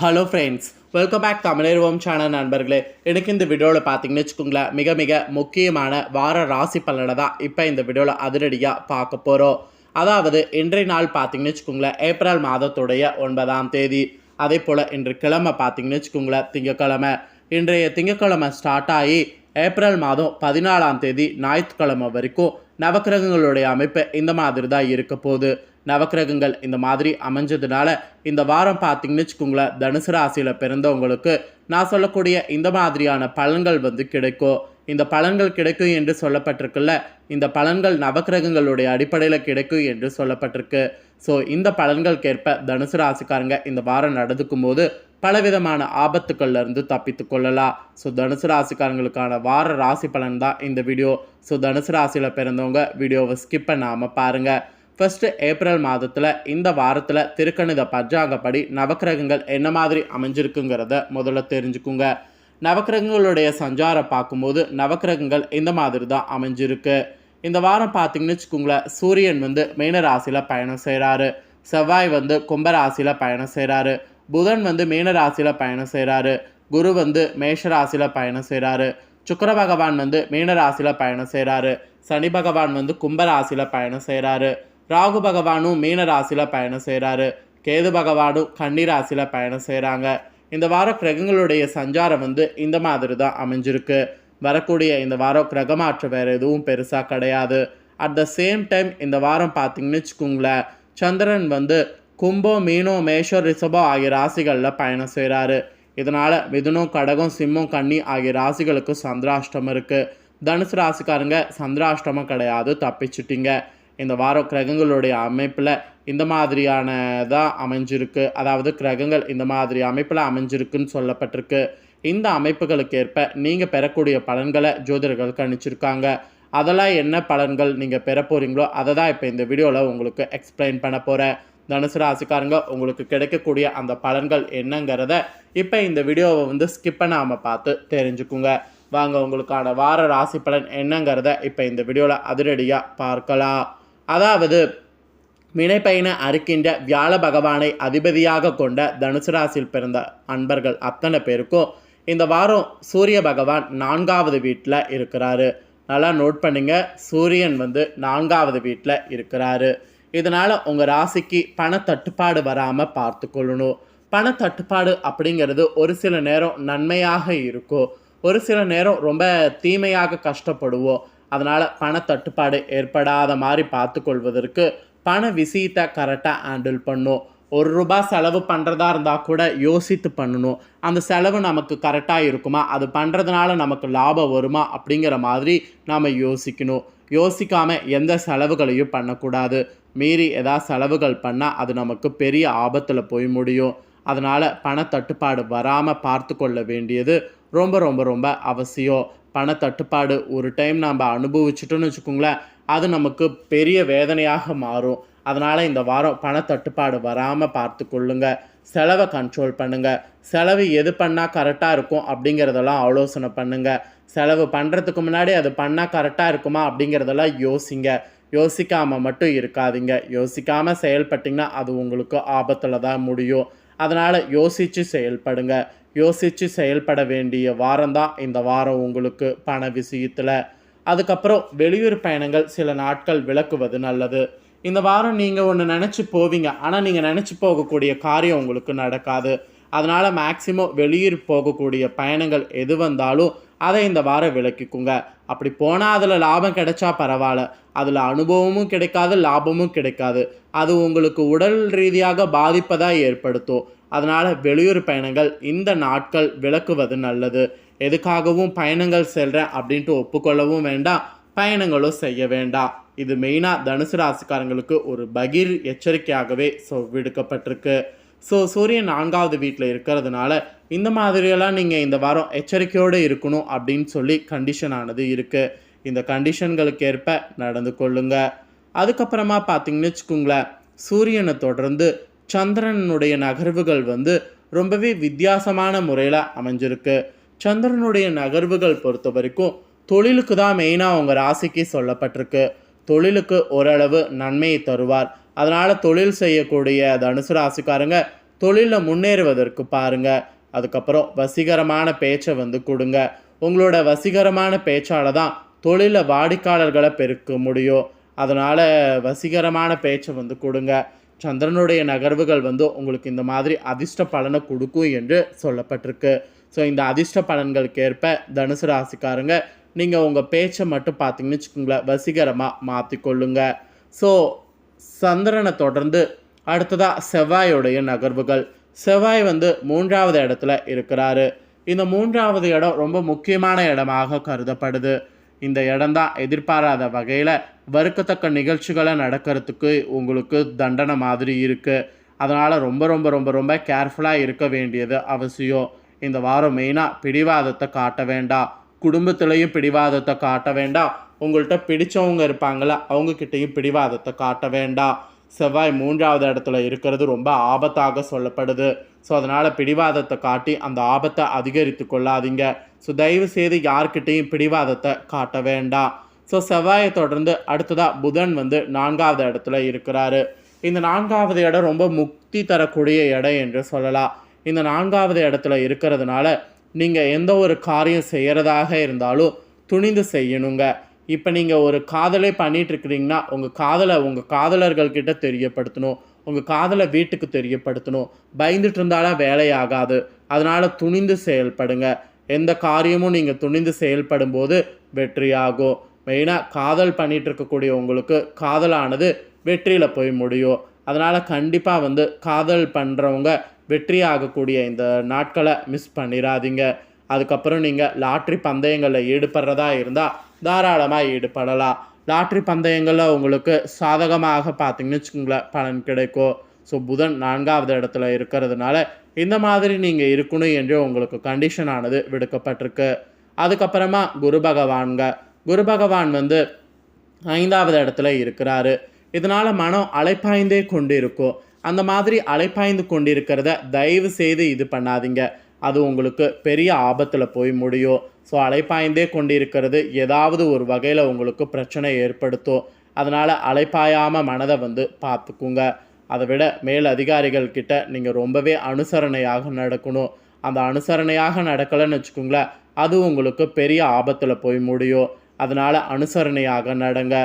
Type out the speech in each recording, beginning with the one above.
Hello friends welcome back தமிழர்வோம் channel நண்பர்களே. எனக்கு இந்த வீடியோவில் பார்த்தீங்கன்னு வச்சுக்கோங்களேன் மிக மிக முக்கியமான வார ராசி பலனை தான் இப்போ இந்த வீடியோவில் அதிரடியாக பார்க்க போகிறோம் அதாவது இன்றைய நாள் பார்த்தீங்கன்னு வச்சுக்கோங்களேன் ஏப்ரல் மாதத்துடைய ஒன்பதாம் தேதி. அதே போல் இன்று கிழமை பார்த்தீங்கன்னு வச்சுக்கோங்களேன் திங்கக்கிழமை. இன்றைய திங்கக்கிழமை ஸ்டார்ட் ஆகி ஏப்ரல் மாதம் பதினாலாம் தேதி ஞாயிற்றுக்கிழமை வரைக்கும் நவக்கிரகங்களுடைய அமைப்பு இந்த மாதிரி தான் இருக்க போகுது. நவக்கிரகங்கள் இந்த மாதிரி அமைஞ்சதுனால இந்த வாரம் பார்த்தீங்கன்னு வச்சுக்கோங்களேன் தனுசு ராசியில் பிறந்தவங்களுக்கு நான் சொல்லக்கூடிய இந்த மாதிரியான பலன்கள் வந்து கிடைக்கும். இந்த பலன்கள் கிடைக்கும் என்று சொல்லப்பட்டிருக்குல்ல இந்த பலன்கள் நவக்கிரகங்களுடைய அடிப்படையில் கிடைக்கும் என்று சொல்லப்பட்டிருக்கு. ஸோ இந்த பலன்களுக்கேற்ப தனுசு ராசிக்காரங்க இந்த வாரம் நடந்துக்கும் போது பலவிதமான ஆபத்துக்கள்லேருந்து தப்பித்து கொள்ளலாம். ஸோ தனுசு ராசிக்காரங்களுக்கான வார ராசி பலன் தான் இந்த வீடியோ ஸோ தனுசு ராசியில் பிறந்தவங்க வீடியோவை ஸ்கிப் பண்ணாமல் பாருங்கள் ஃபஸ்ட்டு ஏப்ரல் மாதத்தில் இந்த வாரத்தில் திருக்கணித பஞ்சாங்கப்படி நவக்கிரகங்கள் என்ன மாதிரி அமைஞ்சிருக்குங்கிறத முதல்ல தெரிஞ்சுக்குங்க. நவக்கிரகங்களுடைய சஞ்சாரம் பார்க்கும்போது நவக்கிரகங்கள் இந்த மாதிரி தான் அமைஞ்சிருக்கு. இந்த வாரம் பார்த்தீங்கன்னு வச்சுக்கோங்களேன் சூரியன் வந்து மீனராசியில் பயணம் செய்கிறாரு செவ்வாய் வந்து கும்பராசியில் பயணம் செய்கிறாரு புதன் வந்து மீனராசியில் பயணம் செய்கிறாரு குரு வந்து மேஷராசியில் பயணம் செய்கிறாரு சுக்கர பகவான் வந்து மீனராசியில் பயணம் செய்கிறாரு சனி பகவான் வந்து கும்பராசியில் பயணம் செய்கிறாரு ராகு பகவானும் மீன ராசியில் பயணம் செய்கிறாரு கேது பகவானும் கன்னி ராசியில் பயணம் செய்கிறாங்க இந்த வாரம் கிரகங்களுடைய சஞ்சாரம் வந்து இந்த மாதிரி தான் அமைஞ்சிருக்கு. வரக்கூடிய இந்த வாரம் கிரகமாற்றம் வேறு எதுவும் பெருசாக கிடையாது. அட் த சேம் டைம் இந்த வாரம் பார்த்தீங்கன்னு வச்சுக்கோங்களேன் சந்திரன் வந்து கும்போ மீனோ மேஷோ ரிஷபோ ஆகிய ராசிகளில் பயணம் செய்கிறாரு இதனால் மிதுனம் கடகம் சிம்மம் கன்னி ஆகிய ராசிகளுக்கு சந்திராஷ்டமம் இருக்குது தனுசு ராசிக்காரங்க சந்திராஷ்டமம் கிடையாது தப்பிச்சிட்டிங்க. இந்த வாரம் கிரகங்களுடைய அமைப்பில் இந்த மாதிரியான தான் அமைஞ்சிருக்கு. அதாவது கிரகங்கள் இந்த மாதிரி அமைப்பில் அமைஞ்சிருக்குன்னு சொல்லப்பட்டிருக்கு. இந்த அமைப்புகளுக்கு ஏற்ப நீங்கள் பெறக்கூடிய பலன்களை ஜோதிடர்கள் கணிச்சிருக்காங்க. அதெல்லாம் என்ன பலன்கள் நீங்கள் பெற போகிறீங்களோ அதை தான் இப்போ இந்த வீடியோவில் உங்களுக்கு எக்ஸ்பிளைன் பண்ண போகிறேன் தனுசு ராசிக்காரங்க உங்களுக்கு கிடைக்கக்கூடிய அந்த பலன்கள் என்னங்கிறத இப்போ இந்த வீடியோவை வந்து ஸ்கிப் பண்ணாமல் பார்த்து தெரிஞ்சுக்குங்க. வாங்க உங்களுக்கான வார ராசி பலன் என்னங்கிறத இப்போ இந்த வீடியோவில் அதிரடியாக பார்க்கலாம். அதாவது வினைப்பயனை அறுக்கின்ற வியாழ பகவானை அதிபதியாக கொண்ட தனுசு ராசியில் பிறந்த அன்பர்கள் அத்தனை பேருக்கும் இந்த வாரம் சூரிய பகவான் நான்காவது வீட்டில் இருக்கிறாரு. நல்லா நோட் பண்ணுங்க சூரியன் வந்து நான்காவது வீட்டில் இருக்கிறாரு. இதனால் உங்கள் ராசிக்கு பணத்தட்டுப்பாடு வராமல் பார்த்து கொள்ளணும் பணத்தட்டுப்பாடு அப்படிங்கிறது ஒரு சில நேரம் நன்மையாக இருக்கும். ஒரு சில நேரம் ரொம்ப தீமையாக கஷ்டப்படுவோம். அதனால் பணத்தட்டுப்பாடு ஏற்படாத மாதிரி பார்த்துக்கொள்வதற்கு பண விஷயத்தை கரெக்டாக ஹேண்டில் பண்ணும். ஒரு ரூபா செலவு பண்ணுறதா இருந்தால் கூட யோசித்து பண்ணணும். அந்த செலவு நமக்கு கரெக்டாக இருக்குமா? அது பண்ணுறதுனால நமக்கு லாபம் வருமா? அப்படிங்கிற மாதிரி நாம் யோசிக்கணும். யோசிக்காமல் எந்த செலவுகளையும் பண்ணக்கூடாது. மீறி ஏதாவது செலவுகள் பண்ணால் அது நமக்கு பெரிய ஆபத்தில் போய் முடியும். அதனால் பணத்தட்டுப்பாடு வராமல் பார்த்து கொள்ள வேண்டியது ரொம்ப ரொம்ப ரொம்ப அவசியம். பணத்தட்டுப்பாடு ஒரு டைம் நம்ம அனுபவிச்சிட்டோன்னு வச்சுக்கோங்களேன் அது நமக்கு பெரிய வேதனையாக மாறும். அதனால் இந்த வாரம் பணத்தட்டுப்பாடு வராமல் பார்த்து கொள்ளுங்கள் செலவை கண்ட்ரோல் பண்ணுங்கள் செலவு எது பண்ணால் கரெக்டாக இருக்கும் அப்படிங்கிறதெல்லாம் ஆலோசனை பண்ணுங்கள் செலவு பண்ணுறதுக்கு முன்னாடி அது பண்ணால் கரெக்டாக இருக்குமா அப்படிங்கிறதெல்லாம் யோசிங்க. யோசிக்காமல் மட்டும் இருக்காதீங்க. யோசிக்காமல் செயல்பட்டிங்கன்னா அது உங்களுக்கு ஆபத்தில் தான் முடியும். அதனால் யோசித்து செயல்படுங்க. யோசித்து செயல்பட வேண்டிய வாரம் தான் இந்த வாரம் உங்களுக்கு பண விஷயத்தில். அதுக்கப்புறம் வெளியூர் பயணங்கள் சில நாட்கள் விளக்குவது நல்லது. இந்த வாரம் நீங்கள் ஒன்று நினச்சி போவீங்க. ஆனால் நீங்கள் நினச்சி போகக்கூடிய காரியம் உங்களுக்கு நடக்காது. அதனால் மேக்சிமம் வெளியூர் போகக்கூடிய பயணங்கள் எது வந்தாலும் அதை இந்த வாரம் விளக்கிக்குங்க அப்படி போனால் அதில் லாபம் கிடைச்சா பரவாயில்ல. அதில் அனுபவமும் கிடைக்காது லாபமும் கிடைக்காது. அது உங்களுக்கு உடல் ரீதியாக பாதிப்பதாக ஏற்படுத்தும். அதனால் வெளியூர் பயணங்கள் இந்த நாட்கள் விளக்குவது நல்லது. எதுக்காகவும் பயணங்கள் செல்கிறேன் அப்படின்ட்டு ஒப்புக்கொள்ளவும் வேண்டாம். பயணங்களும் செய்ய வேண்டாம். இது மெயினாக தனுசு ராசிக்காரங்களுக்கு ஒரு பகிர் எச்சரிக்கையாகவே ஸோ விடுக்கப்பட்டிருக்கு. ஸோ சூரியன் நான்காவது வீட்டில் இருக்கிறதுனால இந்த மாதிரியெல்லாம் நீங்கள் இந்த வாரம் எச்சரிக்கையோடு இருக்கணும் அப்படின்னு சொல்லி கண்டிஷன் ஆனது இருக்குது இந்த கண்டிஷன்களுக்கு ஏற்ப நடந்து கொள்ளுங்க. அதுக்கப்புறமா பார்த்தீங்கன்னு வச்சுக்கோங்களேன் சூரியனை தொடர்ந்து சந்திரனுடைய நகர்வுகள் வந்து ரொம்பவே வித்தியாசமான முறையில் அமைஞ்சிருக்கு. சந்திரனுடைய நகர்வுகள் பொறுத்த வரைக்கும் தொழிலுக்கு தான் மெயினாக அவங்க ராசிக்கு சொல்லப்பட்டிருக்கு. தொழிலுக்கு ஓரளவு நன்மையை தருவார். அதனால் தொழில் செய்யக்கூடிய தனுசு ராசிக்காரங்க தொழிலில் முன்னேறுவதற்கு பாருங்க. அதுக்கப்புறம் வசீகரமான பேச்சை வந்து கொடுங்க. உங்களோட வசீகரமான பேச்சால் தான் தொழிலில் வாடிக்கையாளர்களை பெருக்க முடியும். அதனால் வசீகரமான பேச்சை வந்து கொடுங்க. சந்திரனுடைய நகர்வுகள் வந்து உங்களுக்கு இந்த மாதிரி அதிர்ஷ்ட பலனை கொடுக்கும் என்று சொல்லப்பட்டிருக்கு. ஸோ இந்த அதிர்ஷ்ட பலன்களுக்கு ஏற்ப தனுசு ராசிக்காரங்க நீங்கள் உங்கள் பேச்சை மட்டும் பார்த்தீங்கன்னு வச்சுக்கோங்களேன் வசீகரமாக மாற்றிக்கொள்ளுங்க ஸோ சந்திரனை தொடர்ந்து அடுத்ததாக செவ்வாயோடைய நகர்வுகள். செவ்வாய் வந்து மூன்றாவது இடத்துல இருக்கிறாரு. இந்த மூன்றாவது இடம் ரொம்ப முக்கியமான இடமாக கருதப்படுது. இந்த இடம்தான் எதிர்பாராத வகையில் வறுக்கத்தக்க நிகழ்ச்சிகளை நடக்கிறதுக்கு உங்களுக்கு தண்டனை மாதிரி இருக்குது அதனால் ரொம்ப ரொம்ப ரொம்ப ரொம்ப கேர்ஃபுல்லாக இருக்க வேண்டியது அவசியம். இந்த வாரம் மெயினாக பிடிவாதத்தை காட்ட வேண்டாம். குடும்பத்திலையும் பிடிவாதத்தை காட்ட வேண்டாம். உங்கள்கிட்ட பிடிச்சவங்க இருப்பாங்கள அவங்கக்கிட்டையும் பிடிவாதத்தை காட்ட வேண்டாம். செவ்வாய் மூன்றாவது இடத்துல இருக்கிறது ரொம்ப ஆபத்தாக சொல்லப்படுது. ஸோ அதனால் பிடிவாதத்தை காட்டி அந்த ஆபத்தை அதிகரித்து கொள்ளாதீங்க. ஸோ தயவு செய்து யார்கிட்டையும் பிடிவாதத்தை காட்ட வேண்டாம். ஸோ செவ்வாயை தொடர்ந்து அடுத்ததாக புதன் வந்து நான்காவது இடத்துல இருக்கிறாரு. இந்த நான்காவது இடம் ரொம்ப முக்தி தரக்கூடிய இடம் என்று சொல்லலாம். இந்த நான்காவது இடத்துல இருக்கிறதுனால நீங்கள் எந்த ஒரு காரியம் செய்கிறதாக இருந்தாலும் துணிந்து செய்யணுங்க. இப்போ நீங்கள் ஒரு காதலே பண்ணிகிட்ருக்கிறீங்கன்னா உங்கள் காதலை உங்கள் காதலர்கள்கிட்ட தெரியப்படுத்தணும். உங்கள் காதலை வீட்டுக்கு தெரியப்படுத்தணும். பயந்துட்டு இருந்தாலும் வேலையாகாது. அதனால் துணிந்து செயல்படுங்க. எந்த காரியமும் நீங்கள் துணிந்து செயல்படும் போது வெற்றியாகும். மெயினாக காதல் பண்ணிகிட்டு இருக்கக்கூடிய உங்களுக்கு காதலானது வெற்றியில் போய் முடியும். அதனால் கண்டிப்பாக வந்து காதல் பண்ணுறவங்க வெற்றி ஆகக்கூடிய இந்த நாட்களை மிஸ் பண்ணிடாதீங்க அதுக்கப்புறம் நீங்கள் லாட்ரி பந்தயங்களில் ஈடுபடுறதா இருந்தால் தாராளமாக ஈடுபடலாம். லாட்ரி பந்தயங்களில் உங்களுக்கு சாதகமாக பார்த்தீங்கன்னு வச்சுக்கோங்களேன் பலன் கிடைக்கும். ஸோ புதன் நான்காவது இடத்துல இருக்கிறதுனால இந்த மாதிரி நீங்கள் இருக்கணும் என்று உங்களுக்கு கண்டிஷன் ஆனது விடுக்கப்பட்டிருக்கு. அதுக்கப்புறமா குரு பகவான்க குரு பகவான் வந்து ஐந்தாவது இடத்துல இருக்கிறாரு. இதனால் மனம் அலைப்பாய்ந்தே கொண்டு இருக்கும் அந்த மாதிரி அலைப்பாய்ந்து கொண்டிருக்கிறத தயவு செய்து இது பண்ணாதீங்க. அது உங்களுக்கு பெரிய ஆபத்தில் போய் முடியும். ஸோ அலைப்பாய்ந்தே கொண்டிருக்கிறது ஏதாவது ஒரு வகையில் உங்களுக்கு பிரச்சனை ஏற்படுத்தும். அதனால் அலைப்பாயாமல் மனதை வந்து பார்த்துக்குங்க. அதை விட மேல் அதிகாரிகள் கிட்ட நீங்கள் ரொம்பவே அனுசரணையாக நடக்கணும். அந்த அனுசரணையாக நடக்கலைன்னு வச்சுக்கோங்களேன் அது உங்களுக்கு பெரிய ஆபத்தில் போய் முடியும். அதனால் அனுசரணையாக நடங்க.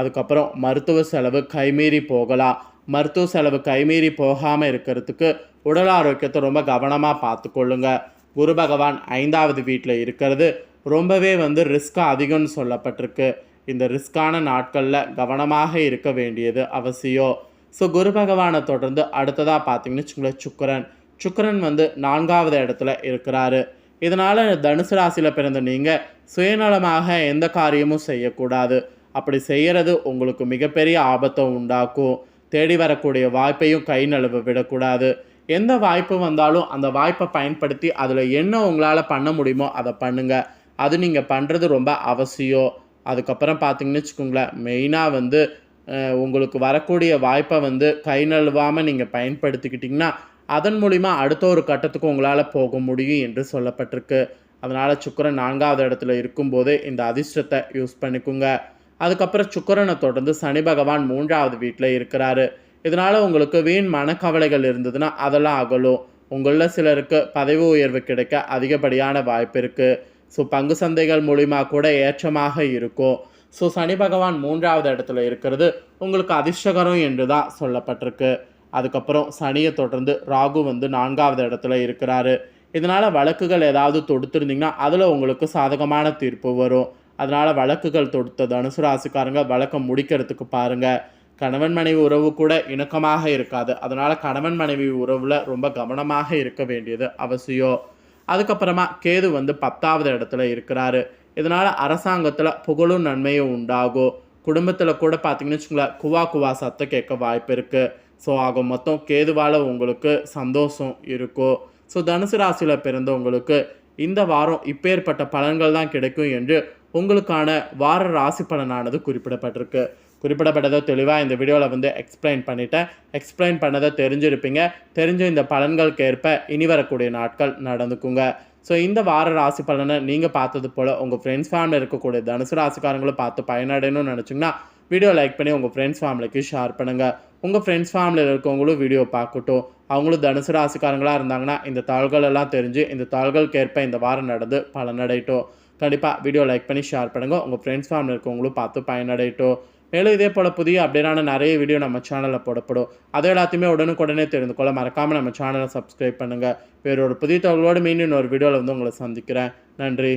அதுக்கப்புறம் மருத்துவ செலவு கைமீறி போகலாம். மருத்துவ செலவு கைமீறி போகாமல் இருக்கிறதுக்கு உடல் ஆரோக்கியத்தை ரொம்ப கவனமாக பார்த்துக்கொள்ளுங்கள் குரு பகவான் ஐந்தாவது வீட்டில் இருக்கிறது. ரொம்பவே வந்து ரிஸ்க்காக அதிகம்னு சொல்லப்பட்டிருக்கு. இந்த ரிஸ்கான நாட்களில் கவனமாக இருக்க வேண்டியது அவசியம். ஸோ குரு பகவானை தொடர்ந்து அடுத்ததாக பார்த்தீங்கன்னு வச்சுக்கோங்களேன் சுக்கரன். சுக்கரன் வந்து நான்காவது இடத்துல இருக்கிறாரு. இதனால் தனுசு ராசியில் பிறந்த நீங்கள் சுயநலமாக எந்த காரியமும் செய்யக்கூடாது. அப்படி செய்கிறது உங்களுக்கு மிகப்பெரிய ஆபத்தை உண்டாக்கும். தேடி வரக்கூடிய வாய்ப்பையும் கை நழுவ விடக்கூடாது. எந்த வாய்ப்பு வந்தாலும் அந்த வாய்ப்பை பயன்படுத்தி அதில் என்ன உங்களால் பண்ண முடியுமோ அதை பண்ணுங்கள் அது நீங்கள் பண்ணுறது ரொம்ப அவசியம். அதுக்கப்புறம் பார்த்தீங்கன்னு வச்சுக்கோங்களேன் மெயினாக வந்து உங்களுக்கு வரக்கூடிய வாய்ப்பை வந்து கை நழுவாமல் நீங்கள் பயன்படுத்திக்கிட்டிங்கன்னா அதன் மூலிமா அடுத்த ஒரு கட்டத்துக்கு உங்களால் போக முடியும் என்று சொல்லப்பட்டிருக்கு. அதனால் சுக்கரன் நான்காவது இடத்துல இருக்கும்போது இந்த அதிர்ஷ்டத்தை யூஸ் பண்ணிக்கோங்க. அதுக்கப்புறம் சுக்கரனை தொடர்ந்து சனி பகவான் மூன்றாவது வீட்டில் இருக்கிறாரு. இதனால் உங்களுக்கு வீண் மனக்கவலைகள் இருந்ததுன்னா அதெல்லாம் அகலும். உங்களில் சிலருக்கு பதவி உயர்வு கிடைக்க அதிகப்படியான வாய்ப்பு இருக்குது ஸோ பங்கு சந்தைகள் மூலிமா கூட ஏற்றமாக இருக்கும். ஸோ சனி பகவான் மூன்றாவது இடத்துல இருக்கிறது உங்களுக்கு அதிர்ஷ்டகரம் என்று தான் சொல்லப்பட்டிருக்கு. அதுக்கப்புறம் சனியை தொடர்ந்து ராகு வந்து நான்காவது இடத்துல இருக்கிறாரு. இதனால் வழக்குகள் ஏதாவது தொடுத்துருந்தீங்கன்னா அதில் உங்களுக்கு சாதகமான தீர்ப்பு வரும். அதனால் வழக்குகள் தொடுத்த தனுசு ராசிக்காரங்க வழக்கம் முடிக்கிறதுக்கு பாருங்கள் கணவன் மனைவி உறவு கூட இணக்கமாக இருக்காது. அதனால் கணவன் மனைவி உறவில் ரொம்ப கவனமாக இருக்க வேண்டியது அவசியம். அதுக்கப்புறமா கேது வந்து பத்தாவது இடத்துல இருக்கிறாரு. இதனால் அரசாங்கத்தில் புகழும் நன்மையும் உண்டாகும். குடும்பத்தில் கூட பார்த்தீங்கன்னு வச்சுங்களேன் குவா குவா சத்தம் கேட்க வாய்ப்பு இருக்குது ஸோ ஆக மொத்தம் கேதுவால் உங்களுக்கு சந்தோஷம் இருக்கும். ஸோ தனுசு ராசியில் பிறந்தவங்களுக்கு இந்த வாரம் இப்பேற்பட்ட பலன்கள் தான் கிடைக்கும் என்று உங்களுக்கான வார ராசி பலனானது குறிப்பிடப்பட்டிருக்கு. குறிப்பிடப்பட்டதை தெளிவாக இந்த வீடியோவில் வந்து எக்ஸ்பிளைன் பண்ணிட்டேன். எக்ஸ்பிளைன் பண்ணதை தெரிஞ்சிருப்பீங்க. தெரிஞ்ச இந்த பலன்களுக்கு ஏற்ப இனி வரக்கூடிய நாட்கள் நடந்துக்குங்க. ஸோ இந்த வார ராசி பலனை நீங்கள் பார்த்தது போல் உங்கள் ஃப்ரெண்ட்ஸ் ஃபேமிலி இருக்கக்கூடிய தனுசு ராசிக்காரங்களும் பார்த்து பயனடையணும்னு நினச்சிங்கன்னா வீடியோ லைக் பண்ணி உங்கள் ஃப்ரெண்ட்ஸ் ஃபேமிலிக்கு ஷேர் பண்ணுங்கள் உங்கள் ஃப்ரெண்ட்ஸ் ஃபேமிலியில் இருக்கவங்களும் வீடியோ பார்க்கட்டும். அவங்களும் தனுசு ராசிக்காரங்களாக இருந்தாங்கன்னா இந்த தாள்கள் எல்லாம் தெரிஞ்சு இந்த தாள்களுக்கு ஏற்ப இந்த வாரம் நடந்து பலனடையட்டும். கண்டிப்பாக வீடியோ லைக் பண்ணி ஷேர் பண்ணுங்கள் உங்கள் ஃப்ரெண்ட்ஸ் ஃபேமிலி இருக்கவங்களும் பார்த்து பயனடையட்டும். மேலும் இதே போல் புதிய அப்டேட்டான நிறைய வீடியோ நம்ம சேனலில் போடப்படும். அதை எல்லாத்தையுமே உடனுக்குடனே தெரிந்து கொள்ள மறக்காமல் நம்ம சேனலை சப்ஸ்கிரைப் பண்ணுங்கள் வேறொரு புதிய தகவலோடு மீண்டும் ஒரு வீடியோவில் வந்து உங்களை சந்திக்கிறேன். நன்றி.